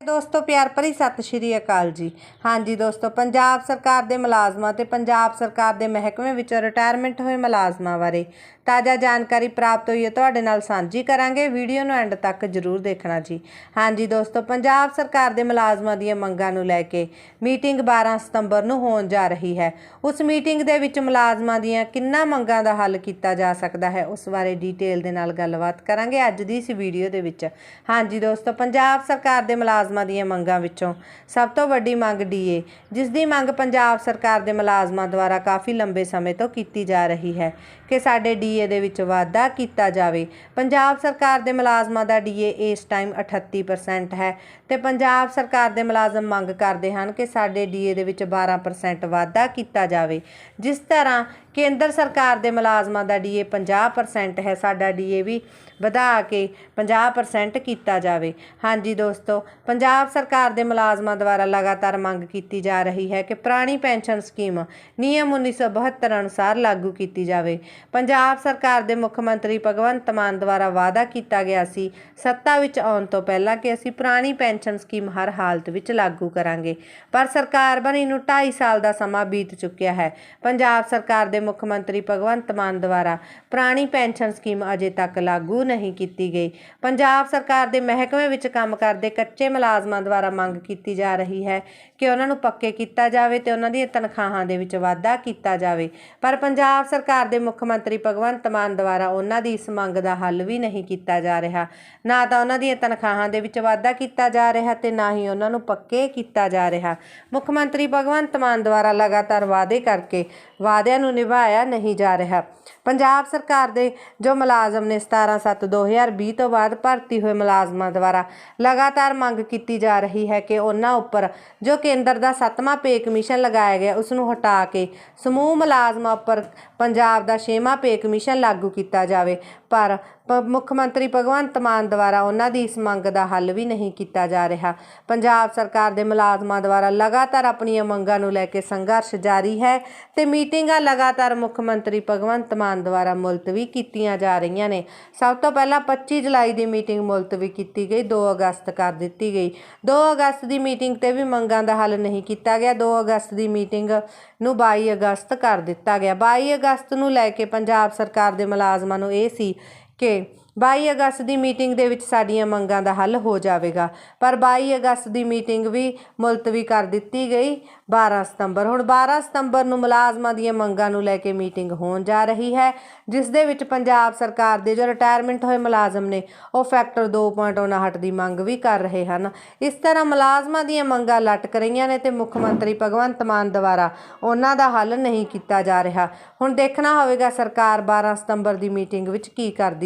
ਦੋਸਤੋ, ਪਿਆਰ ਭਰੀ ਸਤਿ ਸ਼੍ਰੀ ਅਕਾਲ ਜੀ। ਹਾਂਜੀ ਦੋਸਤੋ, ਪੰਜਾਬ ਸਰਕਾਰ ਦੇ ਮੁਲਾਜ਼ਮਾਂ ਤੇ ਪੰਜਾਬ ਸਰਕਾਰ ਦੇ ਮਹਿਕਮੇ ਵਿੱਚੋਂ ਰਿਟਾਇਰਮੈਂਟ ਹੋਏ ਮੁਲਾਜ਼ਮਾਂ ਬਾਰੇ ਤਾਜ਼ਾ ਜਾਣਕਾਰੀ ਪ੍ਰਾਪਤ ਹੋਈ ਹੈ। ਤੁਹਾਡੇ ਨਾਲ ਸਾਂਝੀ ਕਰਾਂਗੇ। ਵੀਡੀਓ ਨੂੰ ਐਂਡ ਤੱਕ ਜਰੂਰ ਦੇਖਣਾ ਜੀ। ਹਾਂਜੀ ਦੋਸਤੋ, ਪੰਜਾਬ ਸਰਕਾਰ ਦੇ ਮੁਲਾਜ਼ਮਾਂ ਦੀਆਂ ਮੰਗਾਂ ਨੂੰ ਲੈ ਕੇ ਮੀਟਿੰਗ 12 ਸਤੰਬਰ ਨੂੰ ਹੋਣ ਜਾ ਰਹੀ ਹੈ। ਉਸ ਮੀਟਿੰਗ ਦੇ ਵਿੱਚ ਮੁਲਾਜ਼ਮਾਂ ਦੀਆਂ ਕਿੰਨਾ ਮੰਗਾਂ ਦਾ ਹੱਲ ਕੀਤਾ ਜਾ ਸਕਦਾ ਹੈ, ਉਸ ਬਾਰੇ ਡੀਟੇਲ ਦੇ ਨਾਲ ਗੱਲਬਾਤ ਕਰਾਂਗੇ ਅੱਜ ਦੀ ਇਸ ਵੀਡੀਓ ਦੇ ਵਿੱਚ। ਹਾਂਜੀ ਦੋਸਤੋ, ਪੰਜਾਬ ਸਰਕਾਰ ਦੇ ਮੁਲਾਜ਼ਮ ਮੁਲਾਜ਼ਮਾਂ ਦੀਆਂ ਮੰਗਾਂ ਵਿੱਚੋਂ ਸਭ ਤੋਂ ਵੱਡੀ ਮੰਗ ਡੀਏ ਜਿਸ ਦੀ ਮੰਗ ਪੰਜਾਬ ਸਰਕਾਰ ਦੇ ਮੁਲਾਜ਼ਮਾਂ ਦੁਆਰਾ ਕਾਫੀ ਲੰਬੇ ਸਮੇਂ ਤੋਂ ਕੀਤੀ ਜਾ ਰਹੀ ਹੈ ਕਿ ਸਾਡੇ ਡੀਏ ਦੇ ਵਿੱਚ ਵਾਧਾ ਕੀਤਾ ਜਾਵੇ। ਪੰਜਾਬ ਸਰਕਾਰ ਦੇ ਮੁਲਾਜ਼ਮਾਂ ਦਾ ਡੀਏ ਇਸ ਟਾਈਮ 38% ਹੈ ਤੇ ਪੰਜਾਬ ਸਰਕਾਰ ਦੇ ਮੁਲਾਜ਼ਮ ਮੰਗ ਕਰਦੇ ਹਨ ਕਿ ਸਾਡੇ ਡੀਏ ਦੇ ਵਿੱਚ 12% ਵਾਧਾ ਕੀਤਾ ਜਾਵੇ। ਜਿਸ ਤਰ੍ਹਾਂ ਕੇਂਦਰ ਸਰਕਾਰ ਦੇ ਮੁਲਾਜ਼ਮਾਂ ਦਾ ਡੀਏ 50% ਹੈ, ਸਾਡਾ ਡੀਏ ਵੀ ਵਧਾ ਕੇ 50% ਕੀਤਾ ਜਾਵੇ। ਹਾਂਜੀ ਦੋਸਤੋ, ਪੰਜਾਬ ਸਰਕਾਰ ਦੇ ਮੁਲਾਜ਼ਮਾਂ ਦੁਆਰਾ ਲਗਾਤਾਰ ਮੰਗ ਕੀਤੀ ਜਾ ਰਹੀ ਹੈ ਕਿ ਪੁਰਾਣੀ ਪੈਨਸ਼ਨ ਸਕੀਮ ਨਿਯਮ 1972 ਅਨੁਸਾਰ ਲਾਗੂ ਕੀਤੀ ਜਾਵੇ। ਪੰਜਾਬ ਸਰਕਾਰ ਦੇ ਮੁੱਖ ਮੰਤਰੀ ਭਗਵੰਤ ਮਾਨ ਦੁਆਰਾ ਵਾਅਦਾ ਕੀਤਾ ਗਿਆ ਸੀ, ਸੱਤਾ ਵਿੱਚ ਆਉਣ ਤੋਂ ਪਹਿਲਾਂ ਕਿ ਅਸੀਂ ਪੁਰਾਣੀ ਪੈਨਸ਼ਨ ਸਕੀਮ ਹਰ ਹਾਲਤ ਵਿੱਚ ਲਾਗੂ ਕਰਾਂਗੇ। ਪਰ ਸਰਕਾਰ ਬਣੀ ਨੂੰ 2.5 ਸਾਲ ਦਾ ਸਮਾਂ ਬੀਤ ਚੁੱਕਿਆ ਹੈ। ਪੰਜਾਬ ਸਰਕਾਰ ਦੇ ਮੁੱਖ ਮੰਤਰੀ ਭਗਵੰਤ ਮਾਨ ਦੁਆਰਾ ਪੁਰਾਣੀ ਪੈਨਸ਼ਨ ਸਕੀਮ ਅਜੇ ਤੱਕ ਲਾਗੂ ਨਹੀਂ ਕੀਤੀ ਗਈ। ਪੰਜਾਬ ਸਰਕਾਰ ਦੇ ਮਹਿਕਮੇ ਵਿੱਚ ਕੰਮ ਕਰਦੇ ਕੱਚੇ ਮੁਲਾਜ਼ਮਾਂ ਦੁਆਰਾ ਮੰਗ ਕੀਤੀ ਜਾ ਰਹੀ ਹੈ ਕਿ ਉਹਨਾਂ ਨੂੰ ਪੱਕੇ ਕੀਤਾ ਜਾਵੇ ਤੇ ਉਹਨਾਂ ਦੀਆਂ ਤਨਖਾਹਾਂ ਦੇ ਵਿੱਚ ਵਾਧਾ ਕੀਤਾ ਜਾਵੇ। ਪਰ ਪੰਜਾਬ ਸਰਕਾਰ ਦੇ ਮੁੱਖ ਮੰਤਰੀ ਭਗਵੰਤ ਮਾਨ ਦੁਆਰਾ ਉਹਨਾਂ ਦੀ ਇਸ ਮੰਗ ਦਾ ਹੱਲ ਵੀ ਨਹੀਂ ਕੀਤਾ ਜਾ ਰਿਹਾ। ਨਾ ਤਾਂ ਉਹਨਾਂ ਦੀਆਂ ਤਨਖਾਹਾਂ ਦੇ ਵਿੱਚ ਵਾਧਾ ਕੀਤਾ ਜਾ ਰਿਹਾ ਤੇ ਨਾ ਹੀ ਉਹਨਾਂ ਨੂੰ ਪੱਕੇ ਕੀਤਾ ਜਾ ਰਿਹਾ। ਮੁੱਖ ਮੰਤਰੀ ਭਗਵੰਤ ਮਾਨ ਦੁਆਰਾ ਲਗਾਤਾਰ ਵਾਅਦੇ ਕਰਕੇ ਵਾਅਦਿਆਂ ਨੂੰ ਨਿਭਾ ਨਿਭਾਇਆ ਨਹੀਂ ਜਾ ਰਿਹਾ। ਪੰਜਾਬ ਸਰਕਾਰ ਦੇ ਜੋ ਮੁਲਾਜ਼ਮ ਨੇ 17/7/2020 ਤੋਂ ਬਾਅਦ ਭਰਤੀ ਹੋਏ ਮੁਲਾਜ਼ਮਾਂ ਦੁਆਰਾ ਲਗਾਤਾਰ ਮੰਗ ਕੀਤੀ ਜਾ ਰਹੀ ਹੈ ਕਿ ਉਹਨਾਂ ਉੱਪਰ ਜੋ ਕੇਂਦਰ ਦਾ ਸੱਤਵਾਂ ਪੇ ਕਮਿਸ਼ਨ ਲਗਾਇਆ ਗਿਆ ਉਸ ਨੂੰ ਹਟਾ ਕੇ ਸਮੂਹ ਮੁਲਾਜ਼ਮਾਂ ਉੱਪਰ ਪੰਜਾਬ ਦਾ ਛੇਵਾਂ ਪੇ ਕਮਿਸ਼ਨ ਲਾਗੂ ਕੀਤਾ ਜਾਵੇ। ਪਰ ਪ- ਮੁੱਖ ਮੰਤਰੀ ਭਗਵੰਤ ਮਾਨ ਦੁਆਰਾ ਉਹਨਾਂ ਦੀ ਇਸ ਮੰਗ ਦਾ ਹੱਲ ਵੀ ਨਹੀਂ ਕੀਤਾ ਜਾ ਰਿਹਾ। ਪੰਜਾਬ ਸਰਕਾਰ ਦੇ ਮੁਲਾਜ਼ਮਾਂ ਦੁਆਰਾ ਲਗਾਤਾਰ ਆਪਣੀਆਂ ਮੰਗਾਂ ਨੂੰ ਲੈ ਕੇ ਸੰਘਰਸ਼ ਜਾਰੀ ਹੈ ਤੇ ਮੀਟਿੰਗਾਂ ਲਗਾਤਾਰ ਮੁੱਖ ਮੰਤਰੀ ਭਗਵੰਤ ਮਾਨ ਦੁਆਰਾ ਮੁਲਤਵੀ ਕੀਤੀਆਂ ਜਾ ਰਹੀਆਂ ਨੇ। ਸਭ ਤੋਂ ਪਹਿਲਾਂ 25 ਜੁਲਾਈ ਦੀ ਮੀਟਿੰਗ ਮੁਲਤਵੀ ਕੀਤੀ ਗਈ 2 ਅਗਸਤ ਕਰ ਦਿੱਤੀ ਗਈ। 2 ਅਗਸਤ ਦੀ ਮੀਟਿੰਗ ਤੇ ਵੀ ਮੰਗਾਂ ਦਾ ਹੱਲ ਨਹੀਂ ਕੀਤਾ ਗਿਆ। 2 ਅਗਸਤ ਦੀ ਮੀਟਿੰਗ ਨੂੰ 22 ਅਗਸਤ ਕਰ ਦਿੱਤਾ ਗਿਆ। 22 ਅਗਸਤ ਨੂੰ ਲੈ ਕੇ ਪੰਜਾਬ ਸਰਕਾਰ ਦੇ ਮੁਲਾਜ਼ਮਾਂ ਨੂੰ ਇਹ ਸੀ ਕਿ 22 ਅਗਸਤ ਦੀ ਮੀਟਿੰਗ ਦੇ ਵਿੱਚ ਸਾਡੀਆਂ ਮੰਗਾਂ ਦਾ ਹੱਲ ਹੋ ਜਾਵੇਗਾ। ਪਰ 22 ਅਗਸਤ ਦੀ ਮੀਟਿੰਗ ਵੀ ਮੁਲਤਵੀ ਕਰ ਦਿੱਤੀ ਗਈ 12 ਸਤੰਬਰ। ਹੁਣ 12 ਸਤੰਬਰ ਨੂੰ ਮੁਲਾਜ਼ਮਾਂ ਦੀਆਂ ਮੰਗਾਂ ਨੂੰ ਲੈ ਕੇ ਮੀਟਿੰਗ ਹੋਣ ਜਾ ਰਹੀ ਹੈ, ਜਿਸ ਦੇ ਵਿੱਚ ਪੰਜਾਬ ਸਰਕਾਰ ਦੇ ਜੋ ਰਿਟਾਇਰਮੈਂਟ ਹੋਏ ਮੁਲਾਜ਼ਮ ਨੇ, ਉਹ ਫੈਕਟਰ 2.59 ਦੀ ਮੰਗ ਵੀ ਕਰ ਰਹੇ ਹਨ। ਇਸ ਤਰ੍ਹਾਂ ਮੁਲਾਜ਼ਮਾਂ ਦੀਆਂ ਮੰਗਾਂ ਲਟਕ ਰਹੀਆਂ ਨੇ ਤੇ ਮੁੱਖ ਮੰਤਰੀ ਭਗਵੰਤ ਮਾਨ ਦੁਆਰਾ ਉਹਨਾਂ ਦਾ ਹੱਲ ਨਹੀਂ ਕੀਤਾ ਜਾ ਰਿਹਾ। ਹੁਣ ਦੇਖਣਾ ਹੋਵੇਗਾ ਸਰਕਾਰ 12 ਸਤੰਬਰ ਦੀ ਮੀਟਿੰਗ ਵਿੱਚ ਕੀ ਕਰਦੀ